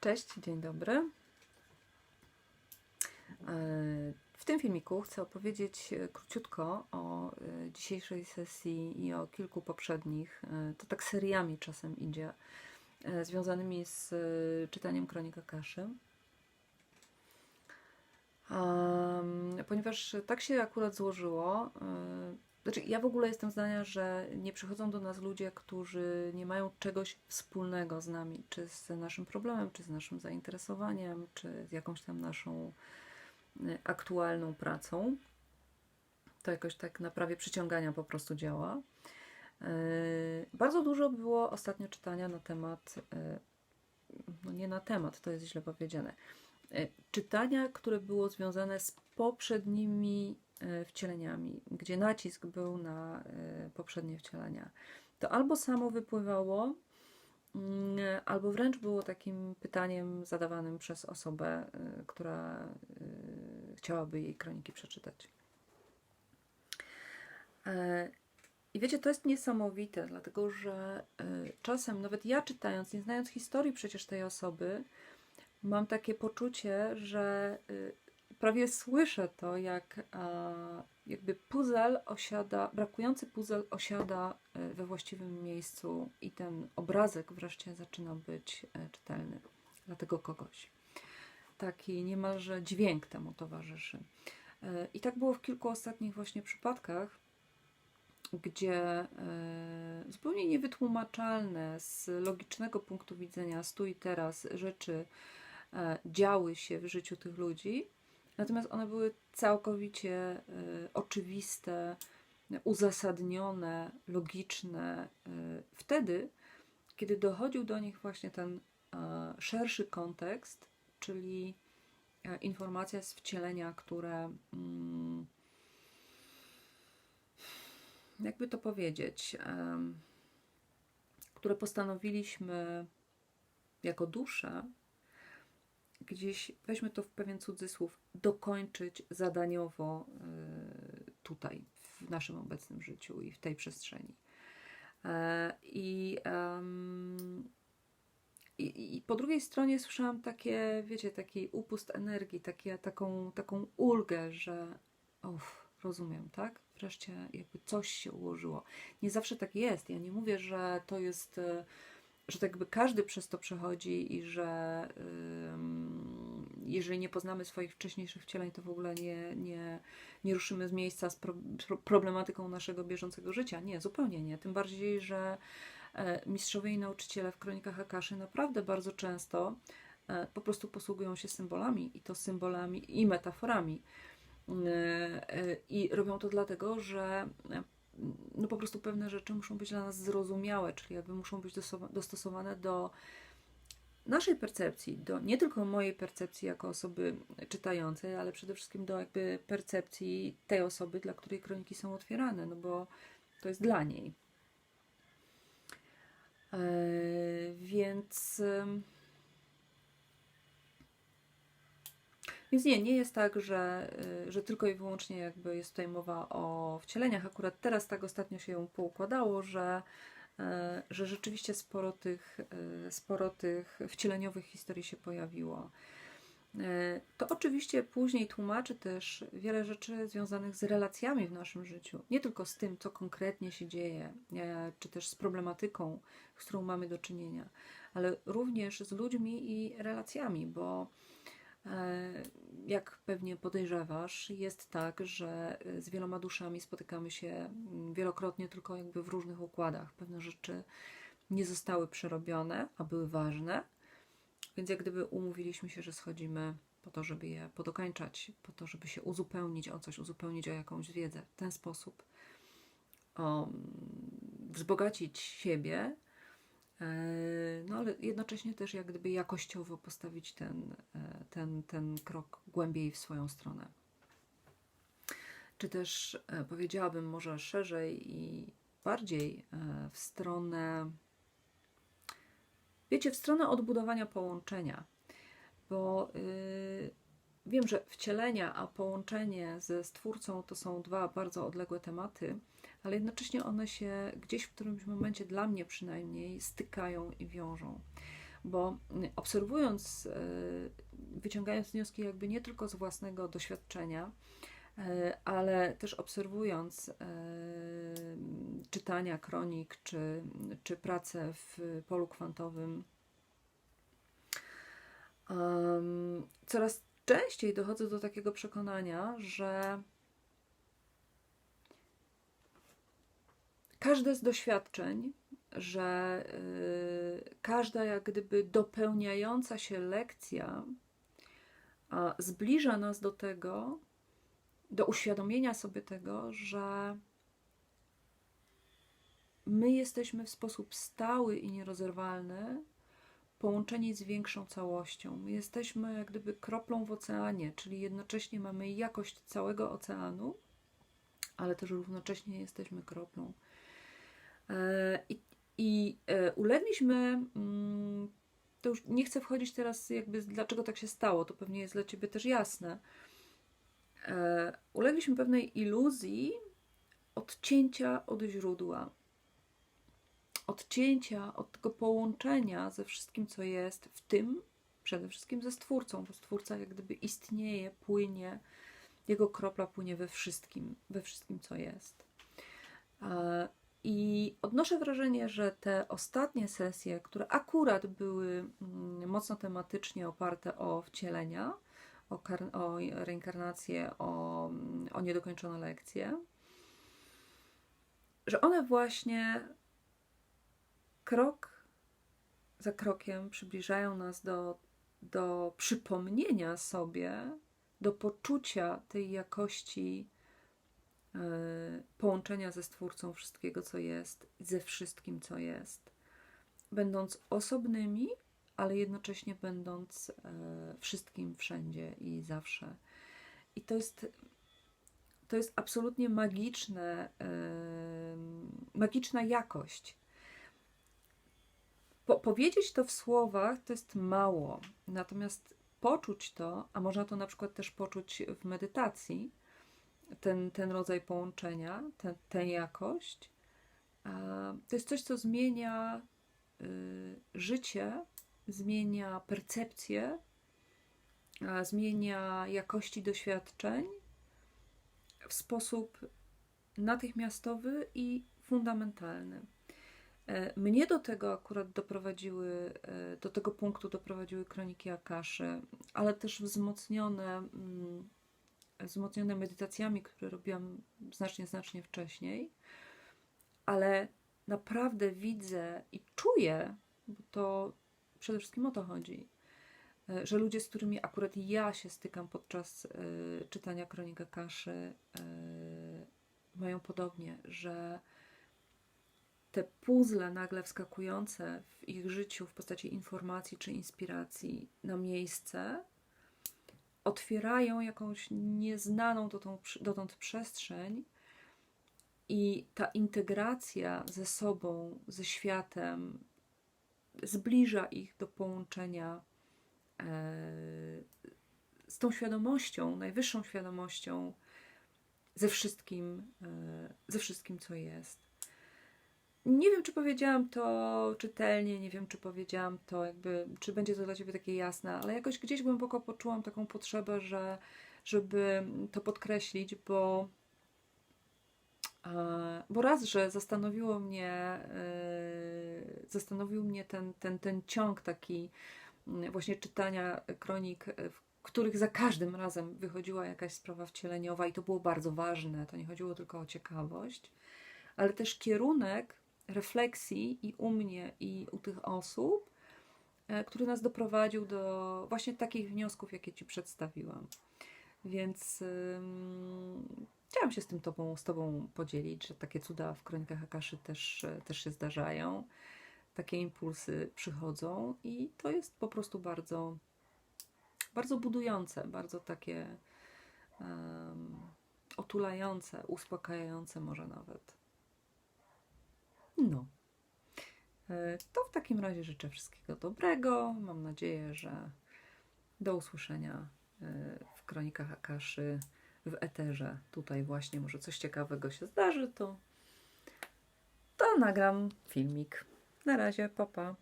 Cześć, dzień dobry. E, W tym filmiku chcę opowiedzieć e, króciutko o e, dzisiejszej sesji i o kilku poprzednich. To tak seriami czasem idzie, związanymi z czytaniem Kronika Kaszy. Ponieważ tak się akurat złożyło, znaczy ja w ogóle jestem zdania, że nie przychodzą do nas ludzie, którzy nie mają czegoś wspólnego z nami, czy z naszym problemem, czy z naszym zainteresowaniem, czy z jakąś tam naszą e, aktualną pracą. To jakoś tak na prawie przyciągania po prostu działa. E, Bardzo dużo było ostatnio czytania na temat, e, no nie na temat, to jest źle powiedziane, czytania, które było związane z poprzednimi wcieleniami, gdzie nacisk był na e, poprzednie wcielenia. To albo samo wypływało, mm, albo wręcz było takim pytaniem zadawanym przez osobę, e, która e, chciałaby jej kroniki przeczytać. E, I wiecie, to jest niesamowite, dlatego że e, czasem, nawet ja czytając, nie znając historii przecież tej osoby, mam takie poczucie, że prawie słyszę to, jak a, jakby puzzle osiada, brakujący puzzle osiada y, we właściwym miejscu i ten obrazek wreszcie zaczyna być e, czytelny dla tego kogoś. Taki niemalże dźwięk temu towarzyszy. E, I tak było w kilku ostatnich właśnie przypadkach, gdzie e, zupełnie niewytłumaczalne z logicznego punktu widzenia stu i teraz rzeczy e, działy się w życiu tych ludzi, natomiast one były całkowicie e, oczywiste, uzasadnione, logiczne e, wtedy, kiedy dochodził do nich właśnie ten e, szerszy kontekst, czyli e, informacja z wcielenia, które mm, jakby to powiedzieć, które postanowiliśmy jako dusze gdzieś, weźmy to w pewien cudzysłów, dokończyć zadaniowo y, tutaj, w naszym obecnym życiu i w tej przestrzeni. E, I, i, I po drugiej stronie słyszałam takie, wiecie, taki upust energii, takie, taką, taką ulgę, że uff, rozumiem, tak? Wreszcie jakby coś się ułożyło. Nie zawsze tak jest. Ja nie mówię, że to jest, e, że tak jakby każdy przez to przechodzi i że jeżeli nie poznamy swoich wcześniejszych wcieleń, to w ogóle nie, nie, nie ruszymy z miejsca z pro, pro, problematyką naszego bieżącego życia. Nie, zupełnie nie. Tym bardziej, że e, mistrzowie i nauczyciele w kronikach Akaszy naprawdę bardzo często e, po prostu posługują się symbolami i to symbolami i metaforami. E, I robią to dlatego, że no po prostu pewne rzeczy muszą być dla nas zrozumiałe, czyli jakby muszą być dostosowane do naszej percepcji, do nie tylko mojej percepcji jako osoby czytającej, ale przede wszystkim do jakby percepcji tej osoby, dla której kroniki są otwierane, no bo to jest dla niej. E, więc. em, Więc nie, nie jest tak, że, y, że tylko i wyłącznie jakby jest tutaj mowa o wcieleniach. Akurat teraz tak ostatnio się poukładało, że, e, że rzeczywiście sporo tych, e, sporo tych wcieleniowych historii się pojawiło. To oczywiście później tłumaczy też wiele rzeczy związanych z relacjami w naszym życiu. Nie tylko z tym, co konkretnie się dzieje, e, czy też z problematyką, z którą mamy do czynienia, ale również z ludźmi i relacjami, bo E, Jak pewnie podejrzewasz, jest tak, że z wieloma duszami spotykamy się mm, wielokrotnie, tylko jakby w różnych układach. Pewne rzeczy nie zostały przerobione, a były ważne, więc jak gdyby umówiliśmy się, że schodzimy po to, żeby je podokańczać, po to, żeby się uzupełnić o coś, uzupełnić o jakąś wiedzę. W ten sposób o, mm, wzbogacić siebie, No ale jednocześnie też jak gdyby jakościowo postawić ten, e, ten, ten krok głębiej w swoją stronę. Czy też e, powiedziałabym może szerzej i bardziej e, w stronę, wiecie, w stronę odbudowania połączenia, bo y, wiem, że wcielenia, a połączenie ze Stwórcą to są dwa bardzo odległe tematy, ale jednocześnie one się gdzieś w którymś momencie, dla mnie przynajmniej, stykają i wiążą. bo y, obserwując, y, wyciągając wnioski jakby nie tylko z własnego doświadczenia, y, ale też obserwując y, czytania kronik czy, czy pracę w polu kwantowym, coraz częściej dochodzę do takiego przekonania, że każde z doświadczeń, że y, każda jak gdyby dopełniająca się lekcja zbliża nas do tego, do uświadomienia sobie tego, że my jesteśmy w sposób stały i nierozerwalny połączeni z większą całością. My jesteśmy jak gdyby kroplą w oceanie, czyli jednocześnie mamy jakość całego oceanu, ale też równocześnie jesteśmy kroplą. E, I, i e, ulegliśmy, mm, to już nie chcę wchodzić teraz jakby dlaczego tak się stało, to pewnie jest dla Ciebie też jasne. E, Ulegliśmy pewnej iluzji odcięcia od źródła. Odcięcia od tego połączenia ze wszystkim, co jest, w tym przede wszystkim ze Stwórcą, bo Stwórca jak gdyby istnieje, płynie, jego kropla płynie we wszystkim, we wszystkim, co jest. E, I odnoszę wrażenie, że te ostatnie sesje, które akurat były mm, mocno tematycznie oparte o wcielenia, o, kar- o reinkarnację, o, mm, o niedokończone lekcje, że one właśnie krok za krokiem przybliżają nas do, do przypomnienia sobie, do poczucia tej jakości e, połączenia ze Stwórcą wszystkiego, co jest, ze wszystkim, co jest. Będąc osobnymi, ale jednocześnie będąc e, wszystkim wszędzie i zawsze. I to jest, to jest absolutnie magiczne, e, magiczna jakość. Po, powiedzieć to w słowach to jest mało, natomiast poczuć to, a można to na przykład też poczuć w medytacji, ten, ten rodzaj połączenia, ten, tę jakość, to jest coś, co zmienia y, życie, zmienia percepcję, zmienia jakości doświadczeń w sposób natychmiastowy i fundamentalny. E, mnie do tego akurat doprowadziły, e, do tego punktu doprowadziły kroniki Akaszy, ale też wzmocnione, mm, wzmocnione medytacjami, które robiłam znacznie, znacznie wcześniej. Ale naprawdę widzę i czuję, bo to przede wszystkim o to chodzi, e, że ludzie, z którymi akurat ja się stykam podczas czytania kronik Akaszy, mają podobnie, że te puzzle nagle wskakujące w ich życiu w postaci informacji czy inspiracji na miejsce otwierają jakąś nieznaną dotąd, przestrzeń i ta integracja ze sobą, ze światem zbliża ich do połączenia e, z tą świadomością, najwyższą świadomością, ze wszystkim, e, ze wszystkim, co jest. Nie wiem, czy powiedziałam to czytelnie, nie wiem, czy powiedziałam to jakby, czy będzie to dla Ciebie takie jasne, ale jakoś gdzieś głęboko poczułam taką potrzebę, że, żeby to podkreślić, bo, e, bo raz, że zastanowiło mnie, e, zastanowił mnie ten, ten, ten ciąg taki mm, właśnie czytania kronik, w których za każdym razem wychodziła jakaś sprawa wcieleniowa i to było bardzo ważne. To nie chodziło tylko o ciekawość, ale też kierunek, refleksji i u mnie, i u tych osób, e, który nas doprowadził do właśnie takich wniosków, jakie Ci przedstawiłam. Więc um, chciałam się z tym tobą, z Tobą podzielić, że takie cuda w kronikach Akaszy też, też się zdarzają. Takie impulsy przychodzą i to jest po prostu bardzo, bardzo budujące, bardzo takie um, otulające, uspokajające może nawet. No. E, to w takim razie życzę wszystkiego dobrego. Mam nadzieję, że do usłyszenia e, w kronikach Akaszy w eterze. Tutaj właśnie może coś ciekawego się zdarzy, to, to nagram filmik. Na razie, papa.